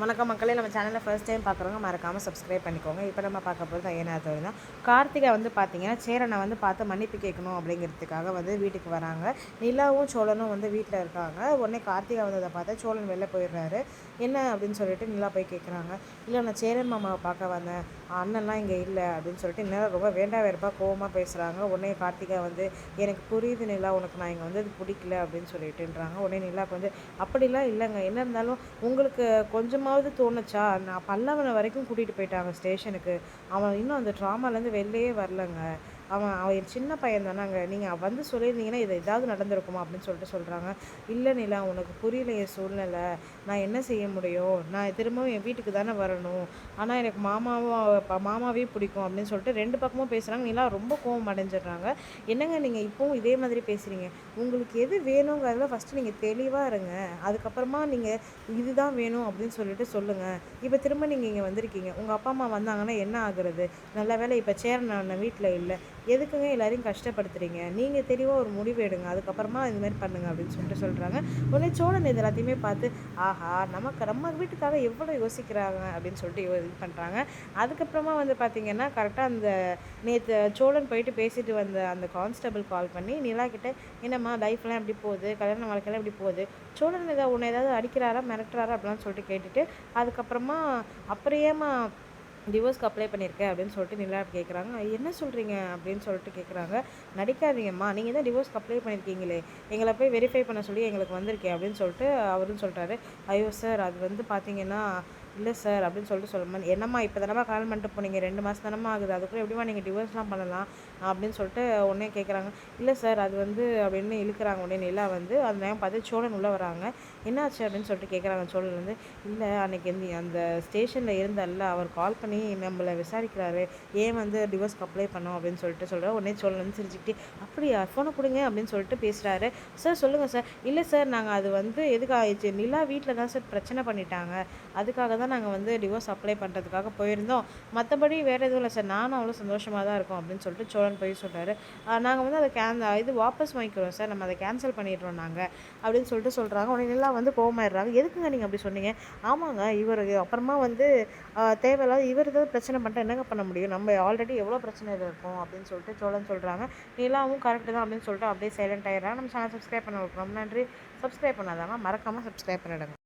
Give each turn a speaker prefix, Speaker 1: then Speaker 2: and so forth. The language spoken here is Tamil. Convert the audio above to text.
Speaker 1: வணக்கம் மக்களே நம்ம சேனலில் ஃபர்ஸ்ட் டைம் பார்க்குறவங்க மறக்காமல் சப்ஸ்கிரைப் பண்ணிக்கோங்க. இப்போ நம்ம பார்க்க போகிறது ஐயனாத்தோடு தான் கார்த்திகை வந்து பார்த்தீங்கன்னா சேரனை வந்து பார்த்து மன்னிப்பு கேட்கணும் அப்படிங்கிறதுக்காக வந்து வீட்டுக்கு வராங்க. நிலாவும் சோழனும் வந்து வீட்டில் இருக்காங்க. உடனே கார்த்திகா வந்ததை பார்த்தா சோழன் வெளில போயிடுறாரு. என்ன அப்படின்னு சொல்லிட்டு நிலா போய் கேட்குறாங்க இல்லை நான் சேரன் மாமாவை பார்க்க வந்தேன். அண்ணன்லாம் இங்கே இல்லை அப்படின்னு சொல்லிட்டு நிலா ரொம்ப வேண்டா வெறுப்பாக கோவமாக பேசுகிறாங்க உடனே கார்த்திகா வந்து எனக்கு புரியுது நிலா உனக்கு நான் இங்கே வந்து அது பிடிக்கல அப்படின்னு சொல்லிட்டுன்றாங்க. உடனே நிலாவுக்கு வந்து அப்படிலாம் இல்லைங்க. என்ன இருந்தாலும் உங்களுக்கு கொஞ்சமாவது தோணுச்சா? நான் பல்லவனை வரைக்கும் கூட்டிகிட்டு போயிட்டாங்க ஸ்டேஷனுக்கு. அவன் இன்னும் அந்த ட்ராமாலேருந்து வெளிலையே வரலங்க. அவன் அவன் சின்ன பையன் தானாங்க. நீங்கள் வந்து சொல்லியிருந்தீங்கன்னா இது ஏதாவது நடந்திருக்குமா அப்படின்னு சொல்லிட்டு சொல்கிறாங்க இல்லை நிலா உனக்கு புரியலையே சூழ்நிலை. நான் என்ன செய்ய முடியும்? நான் திரும்பவும் என் வீட்டுக்கு தானே வரணும். ஆனால் எனக்கு மாமாவும் மாமாவே பிடிக்கும் அப்படின்னு சொல்லிட்டு ரெண்டு பக்கமும் பேசுகிறாங்க நிலா ரொம்ப கோவம் அடைஞ்சிடுறாங்க. என்னங்க நீங்கள் இப்போவும் இதே மாதிரி பேசுகிறீங்க உங்களுக்கு எது வேணுங்கிறதுல ஃபஸ்ட்டு நீங்கள் தெளிவாக இருங்க. அதுக்கப்புறமா நீங்கள் இதுதான் வேணும் அப்படின்னு சொல்லிட்டு சொல்லுங்கள் இப்போ திரும்ப நீங்கள் இங்கே வந்திருக்கீங்க. உங்கள் அப்பா அம்மா வந்தாங்கன்னா என்ன ஆகுறது? நல்ல வேலை இப்போ சேர நான் வீட்டில் இல்லை. எதுக்குங்க எல்லாரையும் கஷ்டப்படுத்துறீங்க? நீங்கள் தெளிவாக ஒரு முடிவு எடுங்க. அதுக்கப்புறமா இது மாதிரி பண்ணுங்க அப்படின்னு சொல்லிட்டு சொல்கிறாங்க உடனே சோழன் இது எல்லாத்தையுமே பார்த்து ஆஹா நமக்கு நம்ம வீட்டுக்காக எவ்வளோ யோசிக்கிறாங்க? அப்படின்னு சொல்லிட்டு யோ- இது பண்ணுறாங்க அதுக்கப்புறமா வந்து பார்த்தீங்கன்னா கரெக்டாக அந்த நேற்று சோழன் போயிட்டு பேசிட்டு வந்த அந்த கான்ஸ்டபிள் கால் பண்ணி நிலா கிட்ட என்னம்மா லைஃப்லாம் எப்படி போகுது? கல்யாண வாழ்க்கையெல்லாம் எப்படி போகுது? சோழன் ஏதாவது உன்னை ஏதாவது அடிக்கிறாரா? மிரட்டுறாரா? அப்படிலாம் சொல்லிட்டு கேட்டுட்டு அதுக்கப்புறமா அப்புறம் ஏமா டிவோர்ஸ்க்கு அப்ளை பண்ணியிருக்கேன் அப்படின்னு சொல்லிட்டு நிலா கேட்குறாங்க என்ன சொல்கிறீங்க அப்படின்னு சொல்லிட்டு கேட்குறாங்க நடிக்காதீங்கம்மா. நீங்கள் தான் டிவோர்ஸ்க்கு அப்ளை பண்ணியிருக்கீங்களே. எங்களை போய் வெரிஃபை பண்ண சொல்லி எங்களுக்கு வந்திருக்கேன் அப்படின்னு சொல்லிட்டு அவரும் சொல்கிறாரு ஐயோ சார் அது வந்து பார்த்தீங்கன்னா இல்லை சார் அப்படின்னு சொல்லிட்டு சொல்லும்போது என்னம்மா இப்போ தானம்மா கால் பண்ணிட்டு போனீங்க? ரெண்டு மாதம் தானம்மா ஆகுது. அதுக்குள்ளே எப்படிமா நீங்கள் டிவோர்ஸ்லாம் பண்ணலாம்? அப்படின்னு சொல்லிட்டு உடனே கேட்குறாங்க இல்லை சார் அது வந்து அப்படின்னு இழுக்கிறாங்க. உடனே நிலா வந்து அந்த நேரம் பார்த்து சோழன் உள்ளே வராங்க. என்னாச்சு அப்படின்னு சொல்லிட்டு கேட்குறாங்க சோழன் வந்து இல்லை அன்னைக்கு இந்த அந்த ஸ்டேஷனில் இருந்தால அவர் கால் பண்ணி நம்மளை விசாரிக்கிறாரு. ஏன் வந்து டிவோர்ஸ்க்கு அப்ளை பண்ணோம்? அப்படின்னு சொல்லிட்டு சொல்கிறார் உடனே சோழன் வந்து சிரிச்சுக்கிட்டு அப்படியா? ஃபோனை கொடுங்க அப்படின்னு சொல்லிட்டு பேசுகிறாரு சார் சொல்லுங்கள் சார். இல்லை சார் நாங்கள் அது வந்து எதுக்காக நிலா வீட்டில் தான் சார் பிரச்சனை பண்ணிட்டாங்க. அதுக்காக தான் நாங்கள் வந்து டிவோர்ஸ் அப்ளை பண்ணுறதுக்காக போயிருந்தோம். மற்றபடி வேறு எதுவும் இல்லை சார் நானும் அவ்வளோ சந்தோஷமாக தான் இருக்கும் அப்படின்னு சொல்லிட்டு சோழன் போய் சொல்கிறாரு நாங்கள் வந்து அதை கேன் இது வாபஸ் வாங்கிக்கிறோம் சார் நம்ம அதை கேன்சல் பண்ணிடுறோம் நாங்கள் அப்படின்னு சொல்லிட்டு சொல்கிறாங்க உடனே நிலா வந்து கோவமாயிடுறாங்க. எதுக்குங்க நீங்கள் அப்படி சொன்னீங்க? ஆமாங்க இவர் அப்புறமா வந்து தேவையில்லாத இவர் ஏதாவது பிரச்சனை பண்ணிட்டா என்னங்க பண்ண முடியும்? நம்ம ஆல்ரெடி எவ்வளோ பிரச்சனை இருக்கும் அப்படின்னு சொல்லிட்டு சோழன் சொல்கிறாங்க நிலாவும் கரெக்டு தான் அப்படின்னு சொல்லிட்டு அப்படியே சைலண்ட் ஆகிடுறாங்க நம்ம சேனல் சப்ஸ்கிரைப் பண்ண வைக்கிறோம் நன்றி. சப்ஸ்கிரைப் பண்ணாதாங்க மறக்காமல் சப்ஸ்கிரைப் பண்ணிடுங்க.